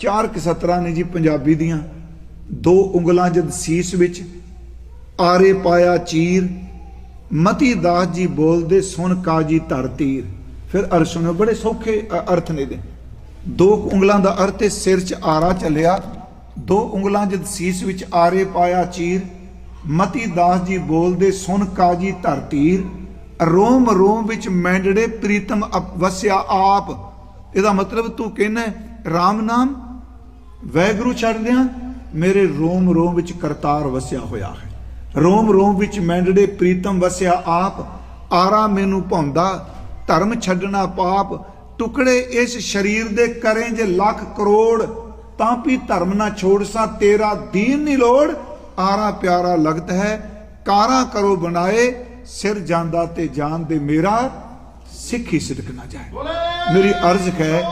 ਚਾਰ ਕਸਤਰਾਂ ਨੇ ਜੀ ਪੰਜਾਬੀ ਦੀਆਂ ਦੋ ਉਂਗਲਾਂ ਜਦ ਸੀਸ ਵਿੱਚ ਆਰੇ ਪਾਇਆ ਚੀਰ, ਮਤੀ ਦਾਸ ਜੀ ਬੋਲਦੇ ਸੁਣ ਕਾਜੀ ਧਰ ਤੀਰ। ਫਿਰ ਅਰਥ ਸੁਣੋ ਬੜੇ ਸੌਖੇ ਅਰਥ ਨੇ ਦੇ ਦੋ ਉਂਗਲਾਂ ਦਾ ਅਰਥ ਹੈ ਸਿਰ 'ਚ ਆਰਾ ਚੱਲਿਆ, ਦੋ ਉਂਗਲਾਂ ਜਦ ਸੀਸ ਵਿੱਚ ਆਰੇ ਪਾਇਆ ਚੀਰ, ਮਤੀ ਦਾਸ ਜੀ ਬੋਲਦੇ ਸੁਣ ਕਾਜੀ ਧਰ ਤੀਰ। ਰੋਮ ਰੋਮ ਵਿੱਚ ਮੈਂਡੜੇ ਪ੍ਰੀਤਮ ਵਸਿਆ ਆਪ। ਇਹਦਾ ਮਤਲਬ ਤੂੰ ਕਹਿੰਦਾ ਰਾਮ ਨਾਮ ਵੈਗਰੂ ਛੱਡਦਿਆਂ ਮੇਰੇ ਰੋਮ ਰੋਮ ਵਿੱਚ ਕਰਤਾਰ ਵਸਿਆ ਹੋਇਆ ਹੈ। ਰੋਮ ਰੋਮ ਵਿੱਚ ਮੈਂਡੜੇ ਪ੍ਰੀਤਮ ਵਸਿਆ, ਆਪ ਆਰਾ ਮੈਨੂੰ ਭੌਂਦਾ, ਧਰਮ ਛੱਡਣਾ ਪਾਪ, ਟੁਕੜੇ ਇਸ ਸਰੀਰ ਦੇ ਕਰੇ ਜੇ ਲੱਖ ਕਰੋੜ, ਤਾਂ ਵੀ ਧਰਮ ਨਾ ਛੋੜ ਸਾ, ਤੇਰਾ ਦੀਨ ਨਹੀਂ ਲੋੜ। ਆਰਾ ਪਿਆਰਾ ਲਗਤ ਹੈ, ਕਾਰਾ ਕਰੋ ਬਣਾਏ, ਸਿਰ ਜਾਂਦਾ ਤੇ ਜਾਨ ਦੇ ਮੇਰਾ ਸਿੱਖੀ ਸਿਦਕ ਨਾ ਜਾਏ। ਮੇਰੀ ਅਰਜ਼ ਹੈ